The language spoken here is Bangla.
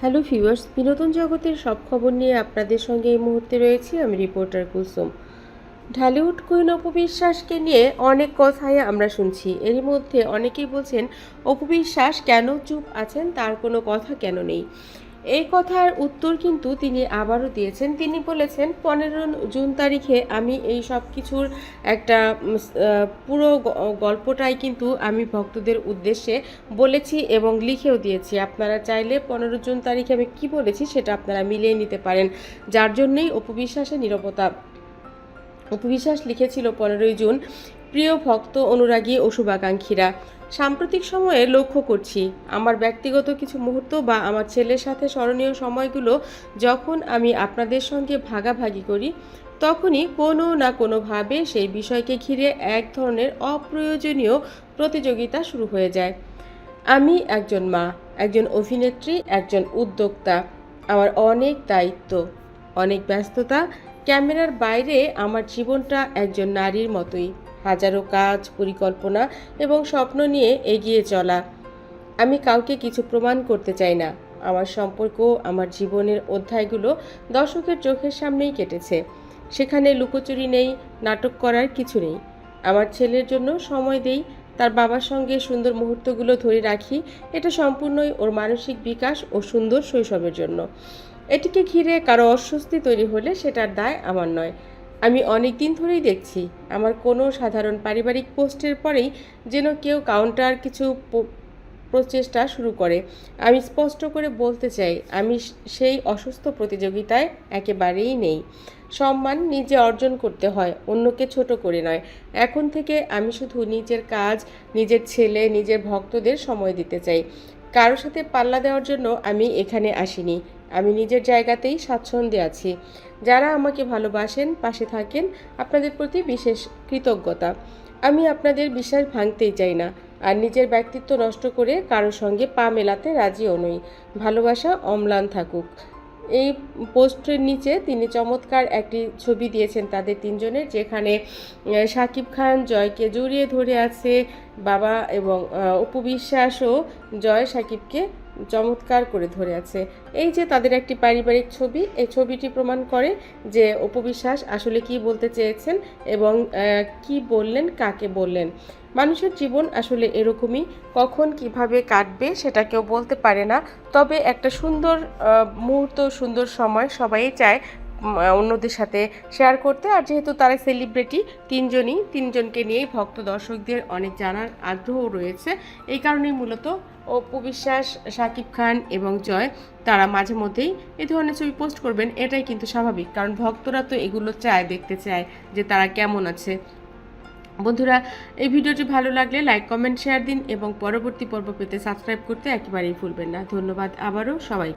হ্যালো ভিউয়ার্স, বিনোদন জগতের সব খবর নিয়ে আপনাদের সঙ্গে এই মুহূর্তে রয়েছি আমি রিপোর্টার কুসুম ঢালিউড কুইন অপবিশ্বাসকে নিয়ে অনেক কথাই আমরা শুনছি। এরই মধ্যে অনেকেই বলছেন অপবিশ্বাস কেন চুপ আছেন? তার কোনো কথা কেন নেই? এই কথার উত্তর কিন্তু তিনি আবারও দিয়েছেন। তিনি বলেছেন, পনেরো জুন তারিখে আমি এই সব কিছুর একটা পুরো গল্পটাই কিন্তু আমি ভক্তদের উদ্দেশ্যে বলেছি এবং লিখেও দিয়েছি। আপনারা চাইলে পনেরো জুন তারিখে আমি কি বলেছি সেটা আপনারা মিলিয়ে নিতে পারেন। যার জন্যই অপবিশ্বাসের নিরবতা উপবিশ্বাস লিখেছিল পনেরোই জুন। প্রিয় ভক্ত অনুরাগী ও শুভাকাঙ্ক্ষীরা, সাম্প্রতিক সময়ে লক্ষ্য করছি, আমার ব্যক্তিগত কিছু মুহূর্ত বা আমার ছেলের সাথে স্মরণীয় সময়গুলো যখন আমি আপনাদের সঙ্গে ভাগাভাগি করি, তখনই কোনো না কোনোভাবে সেই বিষয়কে ঘিরে এক ধরনের অপ্রয়োজনীয় প্রতিযোগিতা শুরু হয়ে যায়। আমি একজন মা, একজন অভিনেত্রী, একজন উদ্যোক্তা, আমার অনেক দায়িত্ব, অনেক ব্যস্ততা, ক্যামেরার বাইরে আমার জীবনটা একজন নারীর মতোই। হাজারো কাজ, পরিকল্পনা এবং স্বপ্ন নিয়ে এগিয়ে চলা। আমি কাউকে কিছু প্রমাণ করতে চাই না। আমার সম্পর্ক, আমার জীবনের অধ্যায়গুলো দর্শকের চোখের সামনেই কেটেছে। সেখানে লুকোচুরি নেই, নাটক করার কিছু নেই। আমার ছেলের জন্য সময় দেই, তার বাবার সঙ্গে সুন্দর মুহূর্তগুলো ধরে রাখি, এটা সম্পূর্ণই ওর মানসিক বিকাশ ও সুন্দর শৈশবের জন্য। এটিকে ঘিরে কারও অস্বস্তি তৈরি হলে সেটার দায় আমার নয়। আমি অনেক দিন ধরেই দেখছি, আমার কোনো সাধারণ পারিবারিক পোস্টের পরেই যেন কেউ কাউন্টার কিছু প্রচেষ্টা শুরু করে। আমি স্পষ্ট করে বলতে চাই, আমি সেই অসুস্থ প্রতিযোগিতায় একেবারেই নেই। সম্মান নিজে অর্জন করতে হয়, অন্যকে ছোট করে নয়। এখন থেকে আমি শুধু নিজের কাজ, নিজের ছেলে, নিজের ভক্তদের সময় দিতে চাই। কারোর সাথে পাল্লা দেওয়ার জন্য আমি এখানে আসিনি। আমি নিজের জায়গাতেই স্বাচ্ছন্দ্যে আছি। যারা আমাকে ভালোবাসেন পাশে থাকেন আপনাদের প্রতি বিশেষ কৃতজ্ঞতা। আমি আপনাদের বিশ্বাস ভাঙতেই চাই না আর নিজের ব্যক্তিত্ব নষ্ট করে কারোর সঙ্গে পা মেলাতে রাজিও নই। ভালোবাসা অম্লান থাকুক। এই পোস্টের নিচে তিনি চমৎকার একটি ছবি দিয়েছেন তাদের তিনজনের যেখানে শাকিব খান জয়কে জড়িয়ে ধরে আছে বাবা এবং আহ, অপু বিশ্বাসও জয় সাকিবকে চমৎকার করে ধরে আছে। এই যে তাদের একটি পারিবারিক ছবি, এই ছবিটি প্রমাণ করে যে অপবিশ্বাস আসলে কি বলতে চেয়েছেন এবং কি বললেন, কাকে বললেন। মানুষের জীবন আসলে এরকমই, কখন কীভাবে কাটবে সেটা কেউ বলতে পারে না। তবে একটা সুন্দর মুহূর্ত, সুন্দর সময় সবাই চায় অন্যদের সাথে শেয়ার করতে। আর যেহেতু তারা সেলিব্রিটি তিনজনই, তিনজনকে নিয়েই ভক্ত দর্শকদের অনেক জানার আগ্রহ রয়েছে। এই কারণেই মূলত অপু বিশ্বাস শাকিব খান এবং জয়, তারা মাঝে মধ্যেই এ ধরনের ছবি পোস্ট করবেন। এটাই কিন্তু স্বাভাবিক, কারণ ভক্তরা তো এগুলো চায়, দেখতে চায় যে তারা কেমন আছে। বন্ধুরা, এই ভিডিওটি ভালো লাগলে লাইক কমেন্ট শেয়ার দিন এবং পরবর্তী পর্ব পেতে সাবস্ক্রাইব করতে একেবারেই ভুলবেন না। ধন্যবাদ আবারও সবাই